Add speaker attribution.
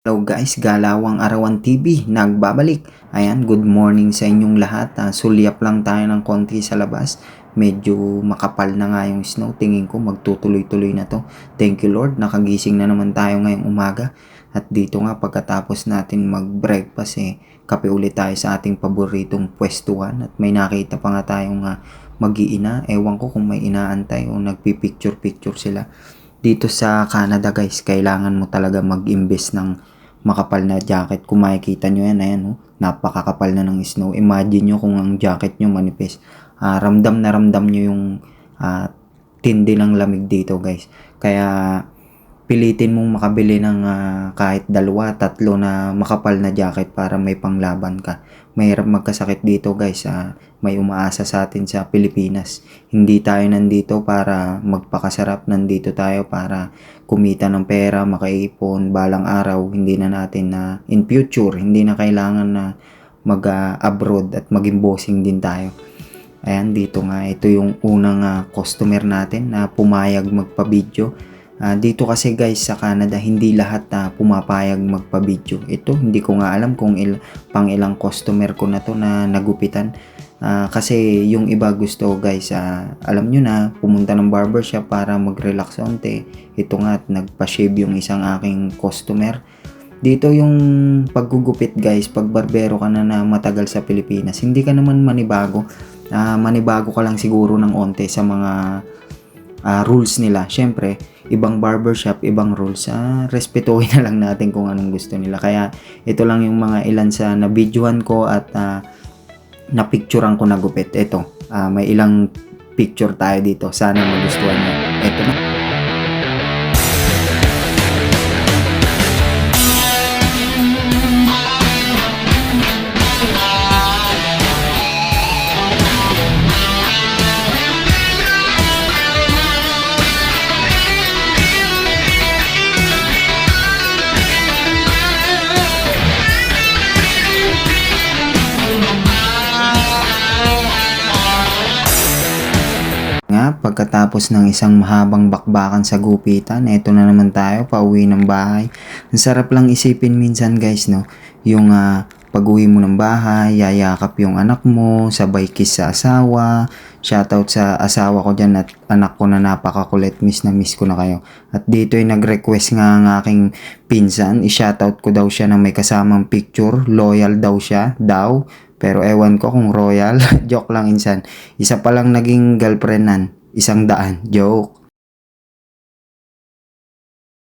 Speaker 1: Hello guys, Galawang Arawan TV, nagbabalik. Ayan, good morning sa inyong lahat. Ah, sulyap lang tayo ng konti sa labas. Medyo makapal na nga yung snow. Tingin ko magtutuloy-tuloy na to. Thank you Lord, nakagising na naman tayo ngayong umaga. At dito nga pagkatapos natin mag-breakfast eh, kape ulit tayo sa ating paboritong pwestuhan. At may nakita pa nga tayong uh, mag-iina. Ewan ko kung may inaantay o nagpipicture-picture sila dito sa Canada guys, kailangan mo talaga mag-invest ng makapal na jacket. Kung makikita nyo yan, ayan, oh, napakakapal na ng snow. Imagine nyo kung ang jacket nyo manipis. Ah, ramdam na ramdam nyo yung ah, tindi ng lamig dito guys. Kaya pilitin mong makabili ng ah, kahit dalawa, tatlo na makapal na jacket para may panglaban ka. Mahirap magkasakit dito guys. Ah, may umaasa sa atin sa Pilipinas. Hindi tayo nandito para magpakasarap. Nandito tayo para kumita ng pera, makaipon, balang araw. Hindi na natin na in future, hindi na kailangan na mag-abroad at maging bossing din tayo. Ayan, dito nga, ito yung unang ah, customer natin na pumayag magpa-video. Ah, dito kasi guys sa Canada, hindi lahat na pumapayag magpa-video. Ito, hindi ko nga alam kung il pang ilang customer ko na to na nagupitan. Ah, kasi yung iba gusto guys, ah, alam nyo na, pumunta ng barbershop para mag-relax onte. Ito nga, at nagpa-shave yung isang aking customer. Dito yung paggugupit guys, pag barbero ka na na matagal sa Pilipinas, hindi ka naman manibago. Ah, manibago ka lang siguro ng onte sa mga ah, rules nila. Syempre, ibang barbershop, ibang rules. Ah, respetuhin na lang natin kung anong gusto nila. Kaya ito lang yung mga ilan sa nabidyohan ko at ah, napicturean ko na gupit. Ito, ah, may ilang picture tayo dito. Sana magustuhan nyo. Ito na. Pagkatapos ng isang mahabang bakbakan sa gupitan, eto na naman tayo, pauwi ng bahay. Ang sarap lang isipin minsan guys, no? Yung ah, pag-uwi mo ng bahay, yayakap yung anak mo, sabay kiss sa asawa, shoutout sa asawa ko dyan at anak ko na napakakulit, miss na miss ko na kayo. At dito ay nag-request nga ang aking pinsan, i-shoutout ko daw siya na may kasamang picture, loyal daw siya, daw. Pero ewan ko kung royal. Joke lang insan. Isa pa lang naging girlfriend nan. Isang daan. Joke.